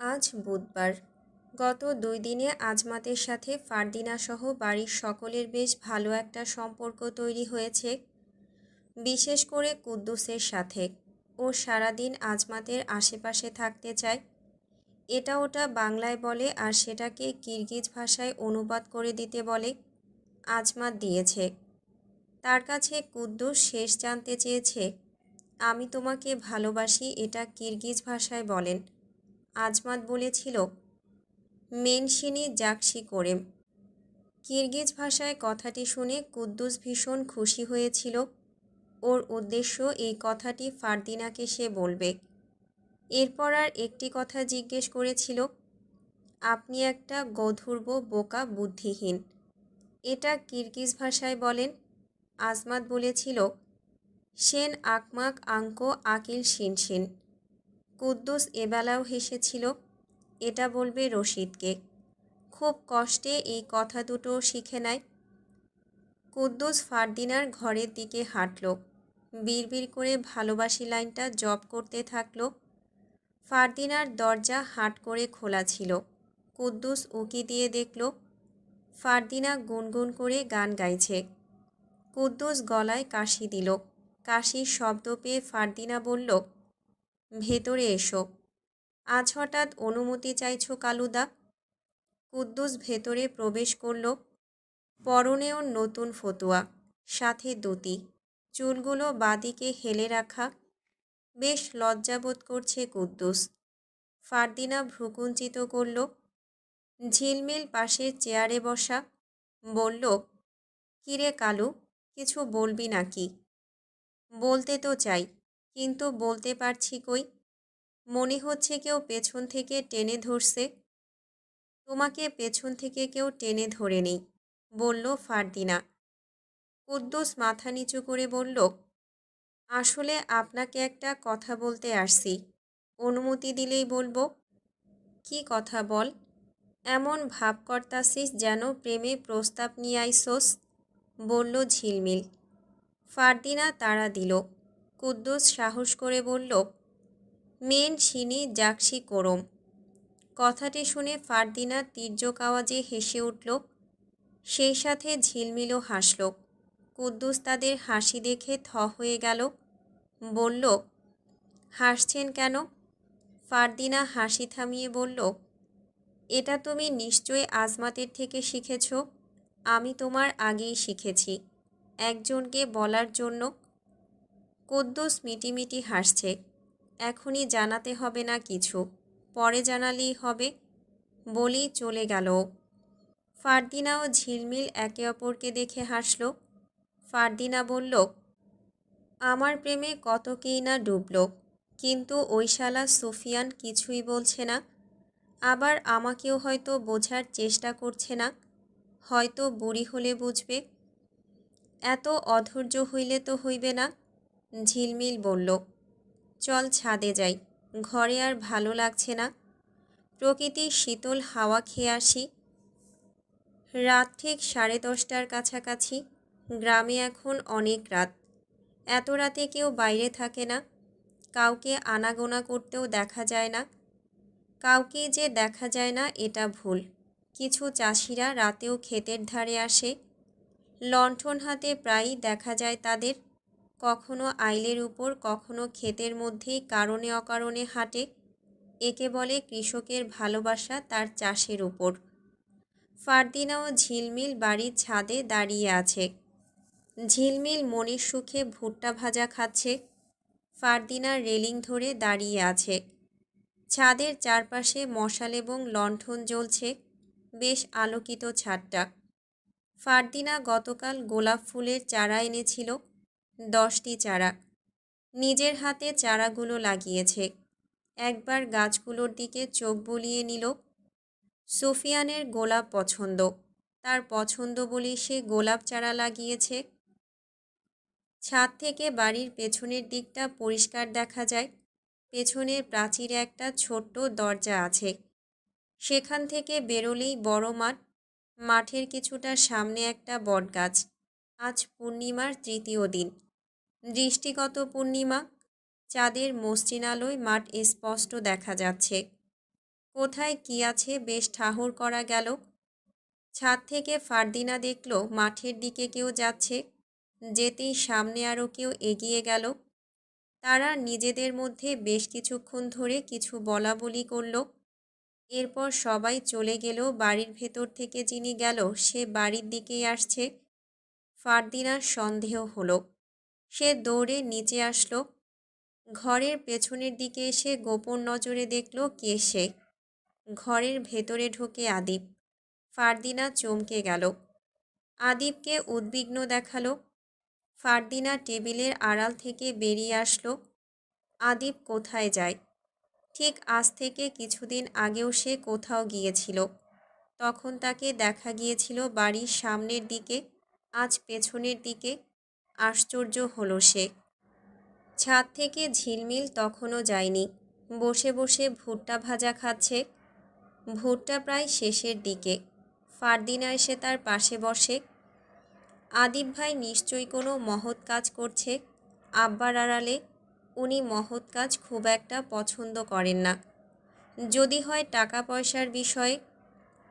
আজ বুধবার। গত দুই দিনে আজমাতের সাথে ফারদিনা সহ বাড়ির সকলের বেশ ভালো একটা সম্পর্ক তৈরি হয়েছে, বিশেষ করে কুদ্দুসের সাথে। ও সারাদিন আজমাতের আশেপাশে থাকতে চায়। এটা ওটা বাংলায় বলে আর সেটাকে কিরগিজ ভাষায় অনুবাদ করে দিতে বলে, আজমাত দিয়েছে। তার কাছে কুদ্দুস শেষ জানতে চেয়েছে, আমি তোমাকে ভালোবাসি, এটা কিরগিজ ভাষায় বলেন। আজমাত বলেছিল, মেনশিনি জাকসি করেম কিরগিজ ভাষায় কথাটি শুনে কুদ্দুস ভীষণ খুশি হয়েছিল। ওর উদ্দেশ্য এই কথাটি ফারদিনাকে সে বলবে। এরপর আর একটি কথা জিজ্ঞেস করেছিল, আপনি একটা গধূর্ব বোকা বুদ্ধিহীন। এটা কিরগিজ ভাষায় বলেন। আজমাত বলেছিল, সেন আকমাক আঙ্ক আকিল শিনশিন। কুদ্দুস এবেলাও হেসেছিল, এটা বলবে রশিদকে। খুব কষ্টে এই কথা দুটো শিখে নেয় কুদ্দুস ফারদিনার ঘরের দিকে হাঁটল, বিড়বিড় করে ভালোবাসি লাইনটা জব করতে থাকল। ফারদিনার দরজা হাট করে খোলা ছিল, কুদ্দুস উকি দিয়ে দেখল, ফারদিনা গুনগুন করে গান গাইছে। কুদ্দুস গলায় কাশি দিল, কাশির শব্দ পেয়ে ফারদিনা বলল ভেতরে এসো। আজ হঠাৎ অনুমতি চাইছো কালুদা? কুদ্দুস ভেতরে প্রবেশ করল। পরনেও নতুন ফতুয়া, সাথে দুতি চুলগুলো বাদিকে হেলে রাখা। বেশ লজ্জাবোধ করছে কুদ্দুস। ফারদিনা ভ্রুকুঞ্চিত করল, ঝিলমিল পাশের চেয়ারে বসা। বলল, কিরে কালু, কিছু বলবি নাকি? বলতে তো চাই। কিন্তু বলতে পারছি কই? মনে হচ্ছে কেউ পেছন থেকে টেনে ধরছে। তোমাকে পেছন থেকে কেউ টেনে ধরে নেই বলল ফারদিনা। কুদ্দুস মাথা নিচু করে বলল, আসলে আপনাকে একটা কথা বলতে আসছি। অনুমতি দিলেই বলব। কি কথা বল? এমন ভাব করতাসিস যেন প্রেমে প্রস্তাব নিয়ে আইসোস, বলল ঝিলমিল। ফারদিনা তাড়া দিল। কুদ্দুস সাহস করে বলল, মেন সিনি জাকসি কোরম। কথাটি শুনে ফারদিনা তীর্যক আওয়াজে হেসে উঠল, সেই সাথে ঝিলমিলও হাসল। কুদ্দুস তাদের হাসি দেখে থ হয়ে গেল, বলল, হাসছেন কেন? ফারদিনা হাসি থামিয়ে বলল, এটা তুমি নিশ্চয়ই আজমাতের থেকে শিখেছ। আমি তোমার আগেই শিখেছি। একজনকে বলার জন্য কুদ্দুস মিটিমিটি হাসছে, এখনই জানাতে হবে না কিছু, পরে জানালেই হবে। বলেই চলে গেল। ফারদিনা ও ঝিলমিল একে অপরকে দেখে হাসল। ফারদিনা বলল, আমার প্রেমে কত কতকেই না ডুবল, কিন্তু ওই শালা সুফিয়ান কিছুই বলছে না। আবার আমাকেও হয়তো বোঝার চেষ্টা করছে না, হয়তো বুড়ি হলে বুঝবে। এত অধৈর্য হইলে তো হইবে না। ঝিলমিল বলল, চল ছাদে যাই, ঘরে আর ভালো লাগছে না। প্রকৃতির শীতল হাওয়া খেয়ে আসি। রাত ঠিক সাড়ে দশটার কাছাকাছি, গ্রামে এখন অনেক রাত। এত রাতে কেউ বাইরে থাকে না। কাউকে আনাগোনা করতেও দেখা যায় না। কাউকে যে দেখা যায় না, এটা ভুল। কিছু চাষিরা রাতেও ক্ষেতের ধারে আসে। লণ্ঠন হাতে প্রায়ই দেখা যায় তাদের। কখনো আইলের উপর, কখনো ক্ষেতের মধ্যেই, কারণে অকারণে হাঁটে। একে বলে কৃষকের ভালোবাসা তার চাষের উপর। ফারদিনা ও ঝিলমিল বাড়ির ছাদে দাঁড়িয়ে আছে। ঝিলমিল মনের সুখে ভুট্টা ভাজা খাচ্ছে। ফারদিনা রেলিং ধরে দাঁড়িয়ে আছে। ছাদের চারপাশে মশাল এবং লণ্ঠন জ্বলছে। বেশ আলোকিত ছাদটা। ফারদিনা গতকাল গোলাপ ফুলের চারা এনেছিল। দশটি চারা। নিজের হাতে চারাগুলো লাগিয়েছে। একবার গাছগুলোর দিকে চোখ বুলিয়ে নিল। সুফিয়ানের গোলাপ পছন্দ। তার পছন্দ বলে সে গোলাপ চারা লাগিয়েছে। ছাদ থেকে বাড়ির পেছনের দিকটা পরিষ্কার দেখা যায়। পেছনের প্রাচীরে একটা ছোট্ট দরজা আছে। সেখান থেকে বেরোলেই বড় মাঠ। মাঠের কিছুটা সামনে একটা বটগাছ। আজ পূর্ণিমার তৃতীয় দিন। দৃষ্টিগত পূর্ণিমা, চাঁদের মসৃণ আলোয় মাঠ স্পষ্ট দেখা যাচ্ছে। কোথায় কি আছে বেশ ঠাহর করা গেল। ছাদ থেকে ফারদিনা দেখল মাঠের দিকে কেউ যাচ্ছে, যেতেই সামনে আরও কেউ এগিয়ে গেল। তারা নিজেদের মধ্যে বেশ কিছুক্ষণ ধরে কিছু বলা বলি করল। এরপর সবাই চলে গেল বাড়ির ভেতর থেকে যিনি গেল, সে বাড়ির দিকেই আসছে। ফারদিনার সন্দেহ হলো। সে দৌড়ে নিচে আসলো। ঘরের পেছনের দিকে এসে গোপন নজরে দেখল কে সে। ঘরের ভেতরে ঢোকে আদিপ। ফারদিনা চমকে গেল। আদিপকে উদ্বিগ্ন দেখাল। ফারদিনা টেবিলের আড়াল থেকে বেরিয়ে আসলো। আদিপ কোথায় যায়? ঠিক আজ থেকে কিছুদিন আগেও সে কোথাও গিয়েছিল। তখন তাকে দেখা গিয়েছিল বাড়ির সামনের দিকে, আজ পেছনের দিকে। আশ্চর্য হলো সে। ছাদ থেকে ঝিলমিল তখনও যায়নি। বসে বসে ভুট্টা ভাজা খাচ্ছে। ভুট্টা প্রায় শেষের দিকে। ফারদিনা এসে তার পাশে বসে। আদিব ভাই নিশ্চয়ই কোনো মহৎ কাজ করছে। আব্বার আড়ালে উনি মহৎ কাজ খুব একটা পছন্দ করেন না। যদি হয় টাকা পয়সার বিষয়ে,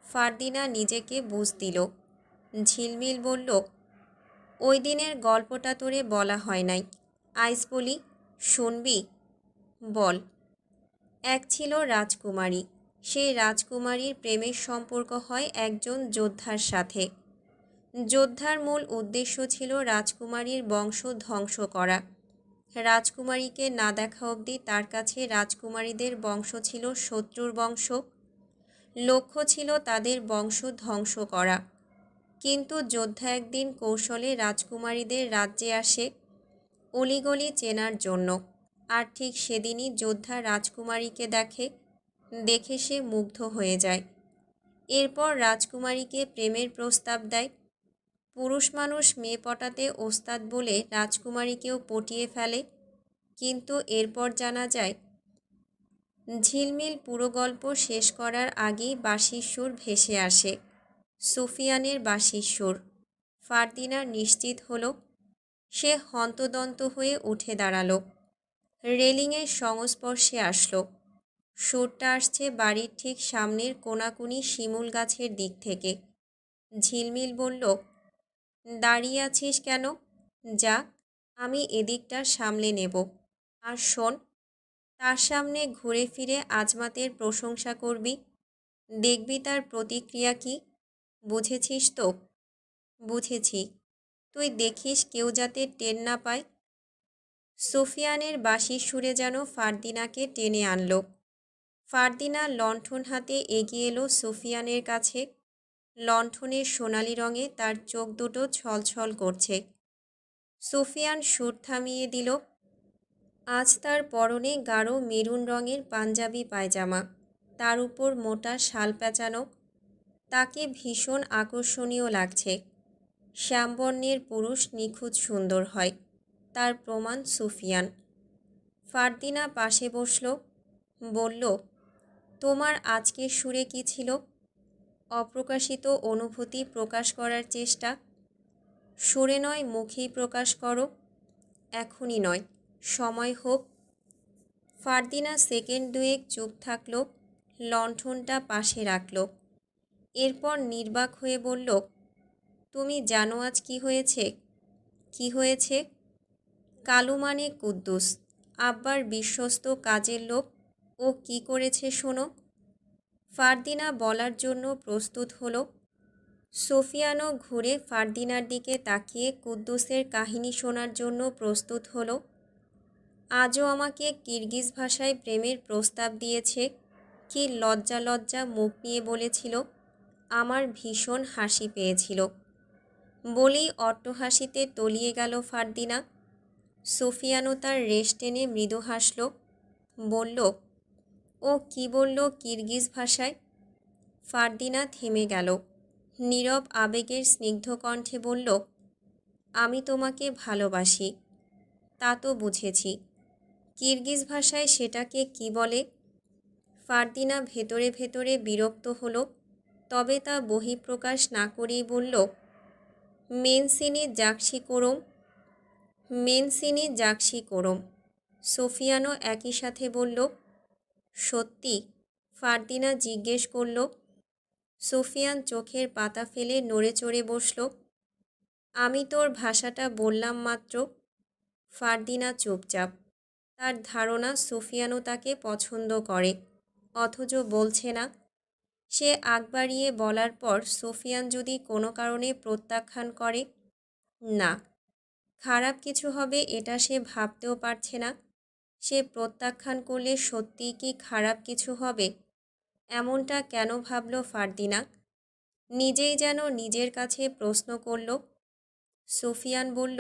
ফারদিনা নিজেকে বুঝ দিল। ঝিলমিল বলল ওই দিনের গল্পটা তোরে বলা হয় নাই। আইস বলি, শুনবি? বল। এক ছিল রাজকুমারী। সেই রাজকুমারীর প্রেমের সম্পর্ক হয় একজন যোদ্ধার সাথে। যোদ্ধার মূল উদ্দেশ্য ছিল রাজকুমারীর বংশ ধ্বংস করা। রাজকুমারীকে না দেখা অবধি তার কাছে রাজকুমারীদের বংশ ছিল শত্রুর বংশ। লক্ষ্য ছিল তাদের বংশ ধ্বংস করা। কিন্তু যোদ্ধা একদিন কৌশলে রাজকুমারীদের রাজ্যে আসে অলিগলি চেনার জন্য। আর ঠিক সেদিনই যোদ্ধা রাজকুমারীকে দেখে দেখে সে মুগ্ধ হয়ে যায়। এরপর রাজকুমারীকে প্রেমের প্রস্তাব দেয়। পুরুষ মানুষ মেয়ে পটাতে ওস্তাদ বলে রাজকুমারীকেও পটিয়ে ফেলে। কিন্তু এরপর জানা যায়, ঝিলমিল পুরো গল্প শেষ করার আগেই বাঁশির সুর ভেসে আসে। সুফিয়ানের বাঁশির সুর। ফারদিনার নিশ্চিত হল, সে হন্তদন্ত হয়ে উঠে দাঁড়াল। রেলিংয়ের সংস্পর্শে আসলো। সুরটা আসছে বাড়ির ঠিক সামনের কোনাকুনি শিমুল গাছের দিক থেকে। ঝিলমিল বলল, দাঁড়িয়ে আছিস কেন? যা, আমি এদিকটা সামলে নেব। আর শোন, তার সামনে ঘুরে ফিরে আজমাতের প্রশংসা করবি। দেখবি তার প্রতিক্রিয়া কি? বুঝেছিস তো? বুঝেছি। তুই দেখিস কেউ যাতে টেন না পায়। সুফিয়ানের বাঁশির সুরে যেন ফারদিনাকে টেনে আনলো। ফারদিনা লণ্ঠন হাতে এগিয়ে এলো সুফিয়ানের কাছে। লণ্ঠনের সোনালি রঙে তার চোখ দুটো ছলছল করছে। সুফিয়ান সুর থামিয়ে দিল, আজ তার পরনে গাঢ় মেরুন রঙের পাঞ্জাবি পায়জামা। তার উপর মোটা শাল পেঁচানো তাকে ভীষণ আকর্ষণীয় লাগছে। শ্যামবর্ণের পুরুষ নিখুঁত সুন্দর হয়, তার প্রমাণ সুফিয়ান। ফারদিনা পাশে বসল, বলল, তোমার আজকের সুরে কি ছিল? অপ্রকাশিত অনুভূতি প্রকাশ করার চেষ্টা? সুরে নয়, মুখেই প্রকাশ করো। এখনই নয়, সময় হোক। ফারদিনা সেকেন্ড দুয়েক চুপ থাকল, লণ্ঠনটা পাশে রাখল। এরপর নির্বাক হয়ে বলল, তুমি জানো আজ কি হয়েছে? কি হয়েছে? কালু মানে কুদ্দুস, আব্বার বিশ্বস্ত কাজের লোক। ও কি করেছে শোনো? ফারদিনা বলার জন্য প্রস্তুত হলো। সোফিয়ানো ঘুরে ফারদিনার দিকে তাকিয়ে কুদ্দুসের কাহিনী শোনার জন্য প্রস্তুত হলো। আজও আমাকে কিরগিজ ভাষায় প্রেমের প্রস্তাব দিয়েছে। কি লজ্জা লজ্জা মুখ নিয়ে বলেছিল। আমার ভীষণ হাসি পেয়েছিল। বলেই অট্টহাসিতে তলিয়ে গেল ফারদিনা। সোফিয়ানো তার রেশ টেনে মৃদু হাসল। বলল, ও কি বলল কিরগিজ ভাষায়? ফারদিনা থেমে গেল। নীরব আবেগের স্নিগ্ধ কণ্ঠে বলল, আমি তোমাকে ভালোবাসি, তা তো বুঝেছি। কিরগিজ ভাষায় সেটাকে কি বলে? ফারদিনা ভেতরে ভেতরে বিরক্ত হলো। তবে তা বহিঃপ্রকাশ না করেই বলল, মেনসিনি জাকসি কোরম, মেনসিনি জাকসি কোরম। সোফিয়ানো একই সাথে বলল, সত্যি? ফারদিনা জিজ্ঞেস করল। সোফিয়ান চোখের পাতা ফেলে নড়ে চড়ে বসল, আমি তোর ভাষাটা বললাম মাত্র। ফারদিনা চুপচাপ, তার ধারণা সুফিয়ানও তাকে পছন্দ করে, অথচ বলছে না সে আগ বাড়িয়ে বলার পর সোফিয়ান যদি কোনো কারণে প্রত্যাখ্যান করে, না। খারাপ কিছু হবে এটা সে ভাবতেও পারছে না। সে প্রত্যাখ্যান করলে সত্যিই কি খারাপ কিছু হবে? এমনটা কেন ভাবল ফারদিনা? নিজেই যেন নিজের কাছে প্রশ্ন করল। সুফিয়ান বলল,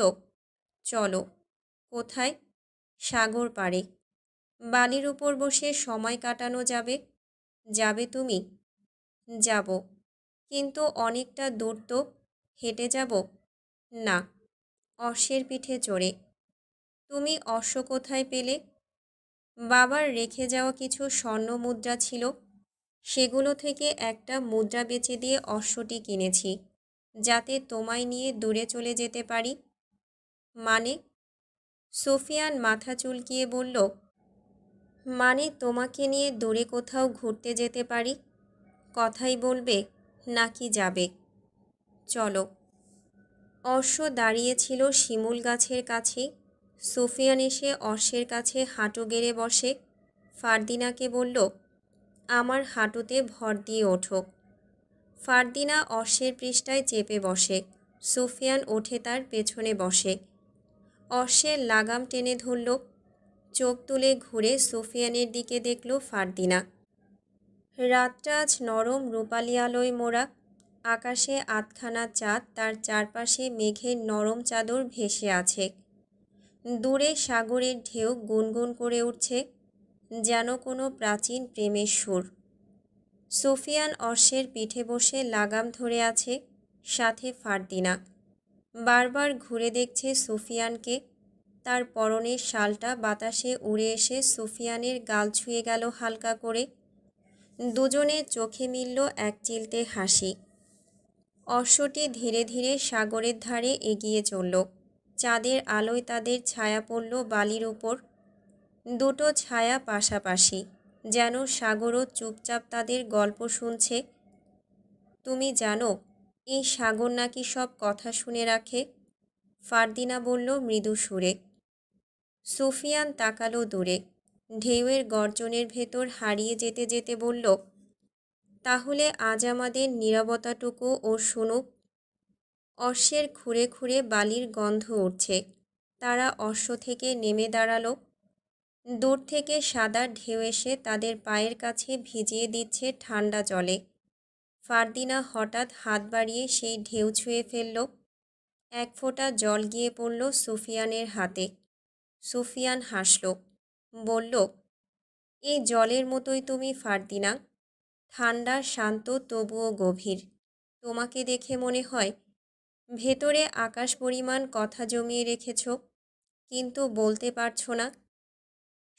চলো, কোথায়? সাগর পাড়ে। বালির উপর বসে সময় কাটানো যাবে। যাবে তুমি? যাব। কিন্তু অনেকটা দূর তো হেঁটে যাব? না, অশ্বের পিঠে চড়ে। তুমি অশ্ব কোথায় পেলে? বাবার রেখে যাওয়া কিছু স্বর্ণ মুদ্রা ছিল। সেগুলো থেকে একটা মুদ্রা বেচে দিয়ে অশ্বটি কিনেছি, যাতে তোমায় নিয়ে দূরে চলে যেতে পারি। মানে? সোফিয়ান মাথা চুলকিয়ে বলল মানে তোমাকে নিয়ে দূরে কোথাও ঘুরতে যেতে পারি? কথাই বলবে নাকি যাবে? চলো। অশ্ব দাঁড়িয়েছিল শিমুল গাছের কাছে। সুফিয়ান এসে অশ্বের কাছে হাঁটু গেড়ে বসে। ফারদিনাকে বলল, আমার হাঁটুতে ভর দিয়ে ওঠো। ফারদিনা অশ্বের পৃষ্ঠায় চেপে বসে। সুফিয়ান ওঠে তার পেছনে বসে। অশ্বের লাগাম টেনে ধরল। চোখ তুলে ঘুরে সুফিয়ানের দিকে দেখল ফারদিনা। রাতটা আজ নরম রূপালি আলোয় মোড়া। আকাশে আধখানা চাঁদ, তার চারপাশে মেঘের নরম চাদর ভেসে আছে। দূরে সাগরের ঢেউ গুনগুন করে উঠছে, যেন কোনো প্রাচীন প্রেমের সুর। সুফিয়ান অশ্বের পিঠে বসে লাগাম ধরে আছে, সাথে ফারদিনা। বারবার ঘুরে দেখছে সুফিয়ানকে। তার পরনের শালটা বাতাসে উড়ে এসে সুফিয়ানের গাল ছুঁয়ে গেল হালকা করে। দুজনের চোখে মিলল এক চিলতে হাসি। অশ্বটি ধীরে ধীরে সাগরের ধারে এগিয়ে চলল। চাঁদের আলোয় তাদের ছায়া পড়ল বালির উপর। দুটো ছায়া পাশাপাশি। যেন সাগরও চুপচাপ তাদের গল্প শুনছে। তুমি জানো, এই সাগর নাকি সব কথা শুনে রাখে? ফারদিনা বলল মৃদু সুরে। সুফিয়ান তাকালো দূরে। ঢেউয়ের গর্জনের ভেতর হারিয়ে যেতে যেতে বলল, তাহলে আজ আমাদের নিরবতাটুকু ও শুনুক অশ্বের খুঁড়ে খুঁড়ে বালির গন্ধ উঠছে তারা অশ্ব থেকে নেমে দাঁড়াল। দূর থেকে সাদা ঢেউ এসে তাদের পায়ের কাছে ভিজিয়ে দিচ্ছে ঠান্ডা জলে। ফারদিনা হঠাৎ হাত বাড়িয়ে সেই ঢেউ ছুঁয়ে ফেলল। এক ফোঁটা জল গিয়ে পড়ল সুফিয়ানের হাতে। সুফিয়ান হাসল বলল এই জলের মতোই তুমি ফারদিনা। ঠান্ডা শান্ত, তবুও গভীর। তোমাকে দেখে মনে হয়, ভেতরে আকাশ পরিমাণ কথা জমিয়ে রেখেছ, কিন্তু বলতে পারছ না।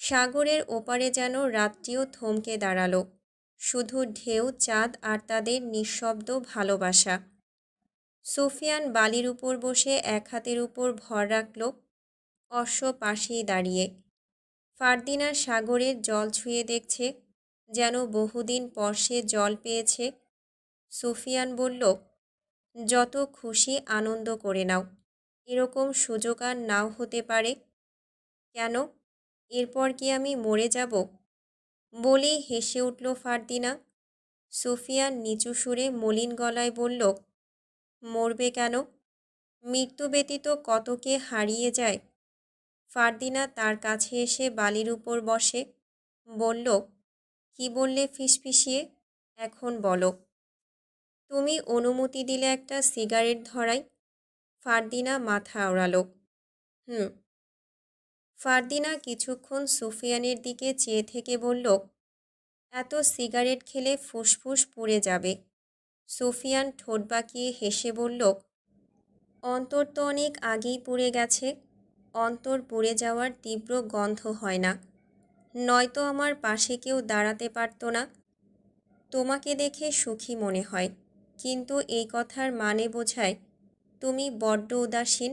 সাগরের ওপারে যেন রাত্রিও থমকে দাঁড়াল। শুধু ঢেউ, চাঁদ আর তাদের নিঃশব্দ ভালোবাসা। সুফিয়ান বালির উপর বসে এক হাতের উপর ভর রাখল, অশ্ব পাশেই দাঁড়িয়ে। ফারদিনা সাগরের জল ছুঁয়ে দেখছে, যেন বহুদিন পর সে জল পেয়েছে। সুফিয়ান বলল, যত খুশি আনন্দ করে নাও, এরকম সুযোগ আর নাও হতে পারে। কেন? এরপর কি আমি মরে যাব? বলেই হেসে উঠল ফারদিনা। সুফিয়ান নিচু সুরে মলিন গলায় বলল, মরবে কেন? মৃত্যু ব্যতীত কতকে হারিয়ে যায়? ফারদিনা তার কাছে এসে বালির উপর বসে বলল, কি বললে ফিসফিসিয়ে? এখন বলো। তুমি অনুমতি দিলে একটা সিগারেট ধরাই? ফারদিনা মাথা আওড়ালো হুম। ফারদিনা কিছুক্ষণ সুফিয়ানের দিকে চেয়ে থেকে বলল, এত সিগারেট খেলে ফুসফুস পুড়ে যাবে। সুফিয়ান ঠোঁট বাঁকিয়ে হেসে বলল, অন্তর তো অনেক আগেই পুড়ে গেছে। অন্তর পুড়ে যাওয়ার তীব্র গন্ধ হয় না। নয়তো আমার পাশে কেউ দাঁড়াতে পারত না। তোমাকে দেখে সুখী মনে হয়, কিন্তু এই কথার মানে বোঝায় তুমি বড্ড উদাসীন।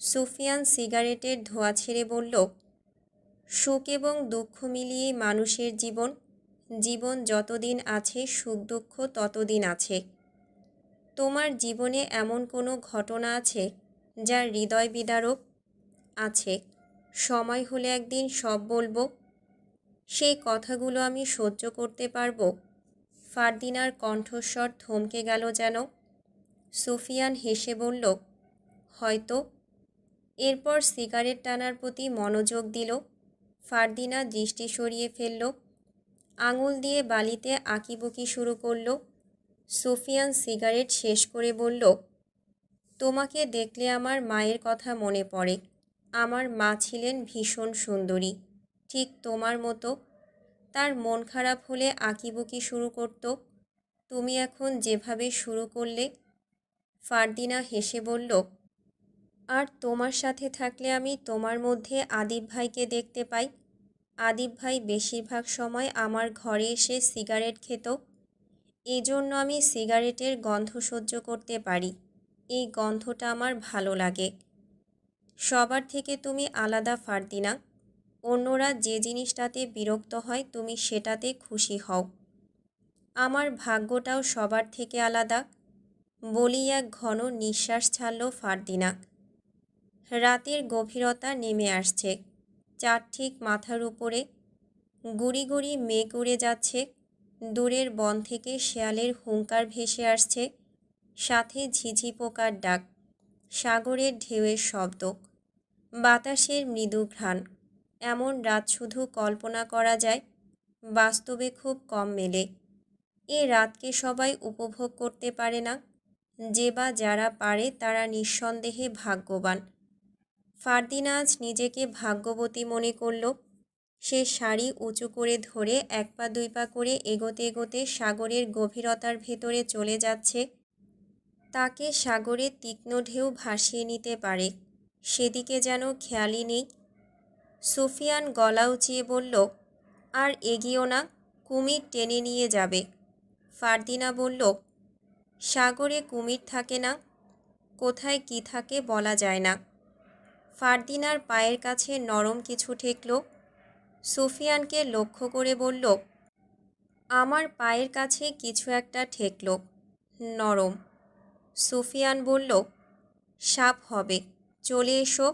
সুফিয়ান সিগারেটের ধোঁয়া ছেড়ে বলল, সুখ এবং দুঃখ মিলিয়ে মানুষের জীবন। জীবন যতদিন আছে, সুখ দুঃখ ততদিন আছে। তোমার জীবনে এমন কোনো ঘটনা আছে যা হৃদয় বিদারক আছে। সময় হলে একদিন সব বলব। সেই কথাগুলো আমি সহ্য করতে পারব। ফারদিনার কণ্ঠস্বর থমকে গেল যেন। সুফিয়ান হেসে বলল, হয়তো। এরপর সিগারেট টানার প্রতি মনোযোগ দিল। ফারদিনা দৃষ্টি সরিয়ে ফেলল। আঙুল দিয়ে বালিতে আঁকিবুকি শুরু করল। সুফিয়ান সিগারেট শেষ করে বলল, তোমাকে দেখলে আমার মায়ের কথা মনে পড়ে। আমার মা ছিলেন ভীষণ সুন্দরী। ঠিক তোমার মতো। তার মন খারাপ হলে আঁকিবুকি শুরু করত। তুমি এখন যেভাবে শুরু করলে, ফারদিনা হেসে বলল, আর তোমার সাথে থাকলে আমি তোমার মধ্যে আদিব ভাইকে দেখতে পাই। আদিব ভাই বেশিরভাগ সময় আমার ঘরে এসে সিগারেট খেত। এজন্য আমি সিগারেটের গন্ধ সহ্য করতে পারি। এই গন্ধটা আমার ভালো লাগে। সবার থেকে তুমি আলাদা ফারদিনা। অন্যরা যে জিনিসটাতে বিরক্ত হয়, তুমি সেটাতে খুশি হও। আমার ভাগ্যটাও সবার থেকে আলাদা বলি এক ঘন নিঃশ্বাস ছাড়ল ফারদিনা। রাতের গভীরতা নেমে আসছে। চার ঠিক মাথার উপরে, গুড়ি গুড়ি মেঘ উড়ে যাচ্ছে। দূরের বন থেকে শেয়ালের হুঙ্কার ভেসে আসছে। সাথে ঝিঝি পোকার ডাক। সাগরের ঢেউয়ের শব্দ, বাতাসের মৃদু ঘ্রাণ। এমন রাত শুধু কল্পনা করা যায়, বাস্তবে খুব কম মেলে। এ রাতকে সবাই উপভোগ করতে পারে না। যে বা যারা পারে তারা নিঃসন্দেহে ভাগ্যবান। ফারদিনাজ নিজেকে ভাগ্যবতী মনে করল। সে শাড়ি উঁচু করে ধরে এক পা দুই পা করে এগোতে এগোতে সাগরের গভীরতার ভেতরে চলে যাচ্ছে। তাকে সাগরের তীক্ষ্ণ ঢেউ ভাসিয়ে নিতে পারে। সেদিকে যেন খেয়ালই নেই। সুফিয়ান গলা উঁচিয়ে বলল, আর এগিয়েও না, কুমির টেনে নিয়ে যাবে। ফারদিনা বলল, সাগরে কুমির থাকে না, কোথায় কি থাকে বলা যায় না। ফারদিনার পায়ের কাছে নরম কিছু ঠেকল। সুফিয়ানকে লক্ষ্য করে বলল, আমার পায়ের কাছে কিছু একটা ঠেকল, নরম। সুফিয়ান বলল, সাপ হবে। চলে এসো।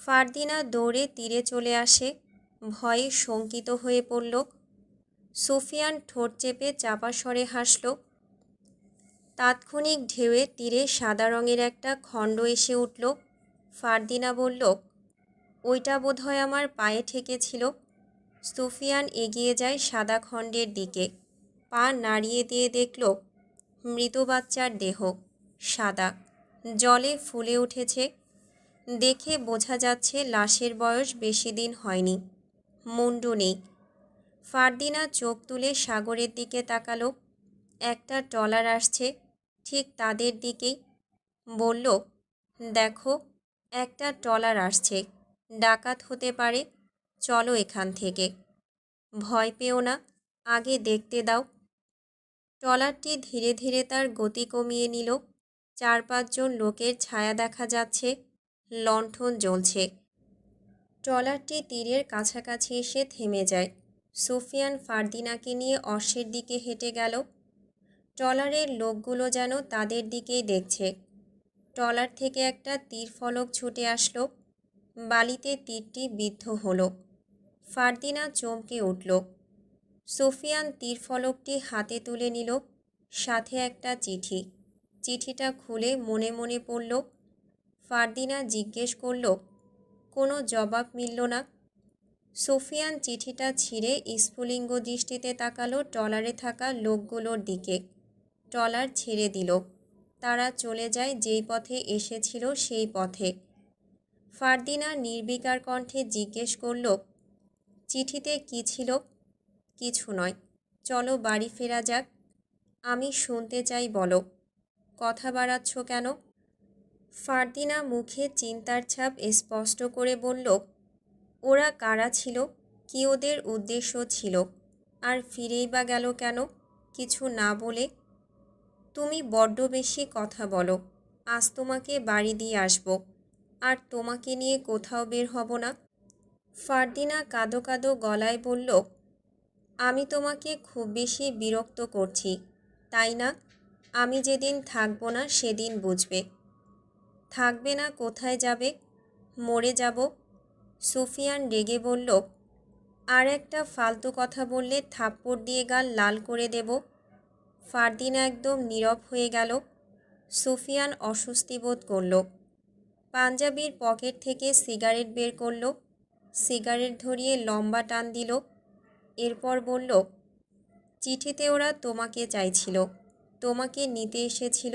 ফারদিনা দৌড়ে তীরে চলে আসে, ভয়ে শঙ্কিত হয়ে পড়ল। সুফিয়ান ঠোঁট চেপে চাপা স্বরে হাসল। তাৎক্ষণিক ঢেউয়ে তীরে সাদা রঙের একটা খণ্ড এসে উঠল। ফারদিনা বলল, ওইটা বোধহয় আমার পায়ে ঠেকেছিল। সুফিয়ান এগিয়ে যায় সাদা খণ্ডের দিকে। পা নাড়িয়ে দিয়ে দেখল, মৃত বাচ্চার দেহ। সাদা। জলে ফুলে উঠেছে। দেখে বোঝা যাচ্ছে লাশের বয়স বেশি দিন হয়নি। মুন্ডু নেই। ফারদিনা চোখ তুলে সাগরের দিকে তাকালো। একটা ট্রলার আসছে ঠিক তাদের দিকেই। বলল, দেখো, একটা ট্রলার আসছে। ডাকাত হতে পারে। চলো এখান থেকে। ভয় পেও না, আগে দেখতে দাও। ট্রলারটি ধীরে ধীরে তার গতি কমিয়ে নিল। চার পাঁচজন লোকের ছায়া দেখা যাচ্ছে, লণ্ঠন জ্বলছে। ট্রলারটি তীরের কাছাকাছি এসে থেমে যায়। সুফিয়ান ফারদিনাকে নিয়ে অশ্বের দিকে হেঁটে গেল। ট্রলারের লোকগুলো যেন তাদের দিকেই দেখছে। ট্রলার থেকে একটা তীর ফলক ছুটে আসলো। বালিতে তীরটি বিদ্ধ হলো। ফারদিনা চমকে উঠল। সুফিয়ান তীর ফলকটি হাতে তুলে নিল। সাথে একটা চিঠি। চিঠিটা খুলে মনে মনে পড়ল। ফারদিনা জিজ্ঞেস করল, কোনো জবাব মিলল না? সোফিয়ান চিঠিটা ছিঁড়ে স্ফুলিঙ্গ দৃষ্টিতে তাকালো ট্রলারে থাকা লোকগুলোর দিকে। ট্রলার ছেড়ে দিল। তারা চলে যায় যেই পথে এসেছিল সেই পথে। ফারদিনা নির্বিকার কণ্ঠে জিজ্ঞেস করল, চিঠিতে কি ছিল? কিছু নয়। চলো বাড়ি ফেরা যাক। আমি শুনতে চাই বলো। কথা বাড়াচ্ছ কেন? ফারদিনা মুখে চিন্তার ছাপ স্পষ্ট করে বলল, ওরা কারা ছিল? কি ওদের উদ্দেশ্য ছিল? আর ফিরেই বা গেল কেন? কিছু না বলে? তুমি বড্ড বেশি কথা বলো। আজ তোমাকে বাড়ি দিয়ে আসব। আর তোমাকে নিয়ে কোথাও বের হব না? ফারদিনা কাঁদো কাঁদো গলায় বলল, আমি তোমাকে খুব বেশি বিরক্ত করছি, তাই না? আমি যেদিন থাকব না সেদিন বুঝবে। থাকবে না কোথায় যাবে? মরে যাব। সুফিয়ান রেগে বলল, আর একটা ফালতু কথা বললে থাপ্পড় দিয়ে গাল লাল করে দেব। ফারদিন একদম নীরব হয়ে গেল। সুফিয়ান অস্বস্তি বোধ করল। পাঞ্জাবির পকেট থেকে সিগারেট বের করল। সিগারেট ধরিয়ে লম্বা টান দিল। এরপর বলল, চিঠিতে ওরা তোমাকে চাইছিল। তোমাকে নিতে এসেছিল